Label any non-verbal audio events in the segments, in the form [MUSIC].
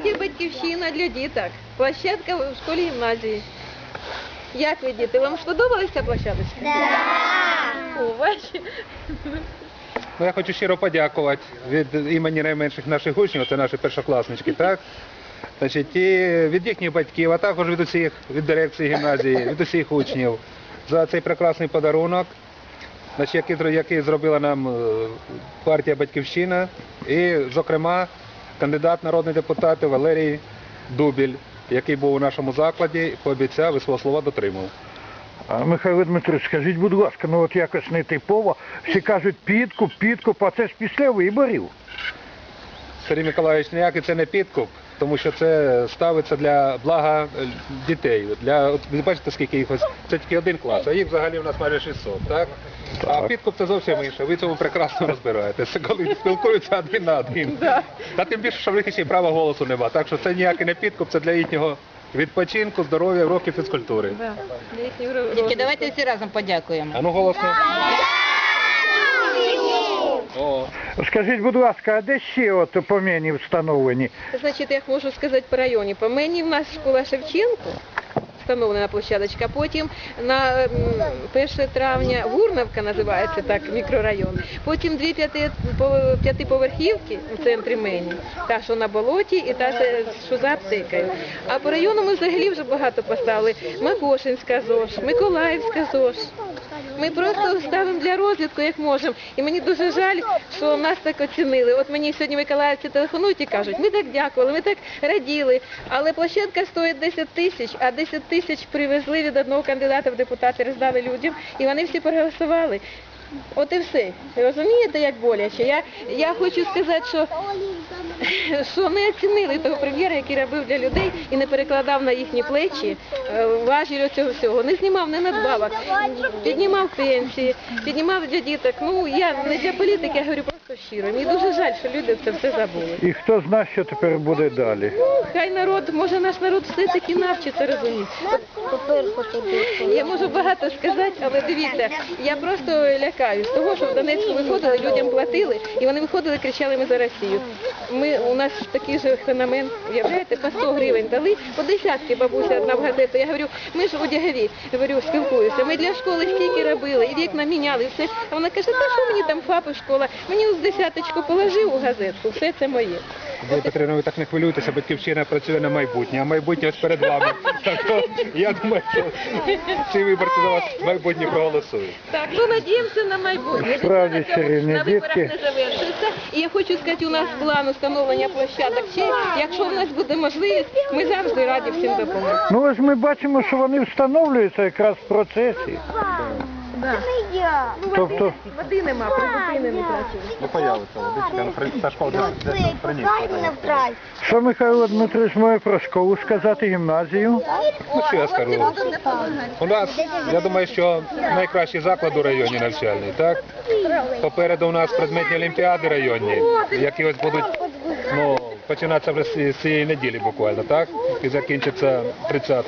програма для діток. Площадка в школі гімназії. Як ви діти? Вам сподобалася площадочка? Так. О, бачите? Ну, я хочу щиро подякувати від імені найменших наших учнів, це наші першокласнички, так? Значить, і від їхніх батьків, а також від усіх, від дирекції гімназії, від усіх учнів за цей прекрасний подарунок, значить, який, який зробила нам е, партія Батьківщина і, зокрема, кандидат народний депутат Валерій Дубіль, який був у нашому закладі, пообіцяв і свого слова дотримав. Михайло Дмитрович, скажіть, будь ласка, ну от якось не типово. Всі кажуть підкуп, підкуп, а це ж після виборів. Сергій Миколаївич, ніякий це не підкуп, тому що це ставиться для блага е, дітей. Для, от ви бачите, скільки їх ось, це тільки один клас, а їх взагалі у нас майже 600, так? А підкуп це зовсім інше, ви цьому прекрасно розбираєтеся, коли спілкуються один на один. [LAUGHS] Та тим більше, що в них ще й права голосу нема, так що це ніякий не підкуп, це для їхнього відпочинку, здоров'я, уроків фізкультури. Дітки, давайте всі разом подякуємо. А ну голосно. О. Скажіть, будь ласка, а де ще от поміні встановлені? Значить, як можу сказати по районі. По мені в нас школа Шевченко, встановлена площадочка. Потім на 1 травня Гурновка називається так, мікрорайон. Потім дві п'яти, п'ятиповерхівки в центрі мені. Та, що на болоті, і та, що за аптекою. А по району ми взагалі вже багато поставили. Макошинська ЗОЖ, Миколаївська ЗОЖ. Ми просто ставимо для розвідку, як можемо. І мені дуже жаль, що нас так оцінили. От мені сьогодні миколаївці телефонують і кажуть, ми так дякували, ми так раділи. Але площадка стоїть 10 тисяч, а 10 тисяч привезли від одного кандидата в депутати, роздали людям, і вони всі проголосували. От і все. Розумієте, як боляче? Я, я хочу сказати, що, [LAUGHS] що не оцінили того прем'єра, який робив для людей і не перекладав на їхні плечі е, важіль цього всього. Не знімав не надбавок, піднімав пенсії, піднімав для діток. Ну, я не для політики, я говорю просто щиро. Мені дуже жаль, що люди це все забули. І хто знає, що тепер буде далі? Хай народ, може наш народ все-таки навчиться розуміти. Я можу багато сказати, але дивіться, я просто лякаюсь того, що в Донецьку виходили, людям платили, і вони виходили, кричали ми за Росію. Ми, у нас такий же феномен, уявляєте, по 100 гривень дали, по десятки бабуся одна в газету. Я говорю, ми ж одягові, говорю, спілкуюся. Ми для школи скільки робили, і вікна міняли, і все. А вона каже, та що мені там фапи школа? Мені десяточку положив у газетку, все це моє. Ви, Петрина, ви так не хвилюйтеся, батьківщина працює на майбутнє, а майбутнє ось перед вами. [LAUGHS] Так що я думаю, що всі виборці за вас в майбутнє проголосують. Так, ну надіємося на майбутнє. Справді, чарівні на виборах дітки. не завершується. І я хочу сказати, у нас план встановлення площадок. Ще, якщо в нас буде можливість, ми завжди раді всім допомогти. Ну ось ми бачимо, що вони встановлюються якраз в процесі. Ну, Тобто, Води нема, призупини не працює. Ну появиться, водичка, та школа десь приніс. що Михайло Дмитрович має про школу сказати, гімназію? Ну що я скажу? У нас, я думаю, що найкращий заклад у районі навчальний, так? Попереду у нас предметні олімпіади районні, які ось будуть ну, починатися вже з цієї неділі буквально, так? І закінчаться 30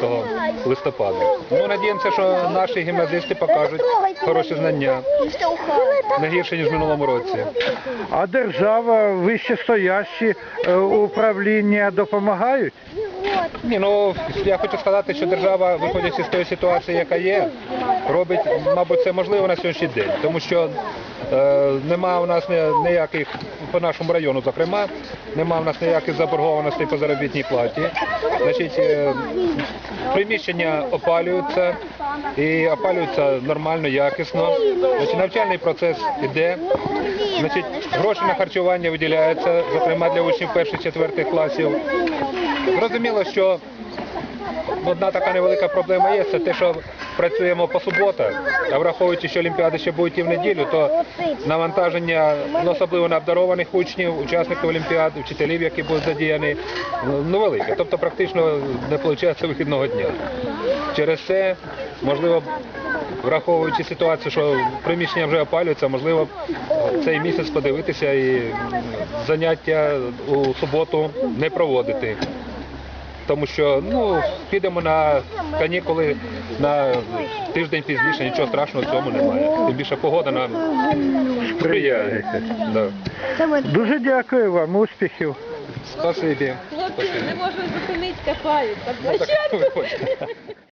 листопада. Ну, надіємося, що наші гімназисти покажуть хороші знання, не гірше, ніж в минулому році. А держава, вищестоящі е, управління допомагають? Ні, ну я хочу сказати, що держава, виходячи з тої ситуації, яка є, робить, мабуть, це можливо на сьогоднішній день, тому що нема у нас ніяких по нашому району, зокрема, нема у нас ніяких заборгованостей по заробітній платі. Значить, е, приміщення опалюються і опалюються нормально, якісно. Значить, навчальний процес іде. Значить, гроші на харчування виділяються, зокрема для учнів перших-четвертих класів. Зрозуміло, що одна така невелика проблема є, це те, що працюємо по суботах, а враховуючи, що Олімпіади ще будуть і в неділю, то навантаження, особливо на обдарованих учнів, учасників Олімпіад, вчителів, які будуть задіяні, ну велике. Тобто практично не виходить вихідного дня. Через це, можливо, враховуючи ситуацію, що приміщення вже опалюються, можливо, цей місяць подивитися і заняття у суботу не проводити. Тому що ну, підемо на канікули на тиждень пізніше, нічого страшного в цьому немає. Тим більше погода нам сприяє. Да. Дуже дякую вам, успіхів. Спасибі. Хлопці не можуть зупинити, копають.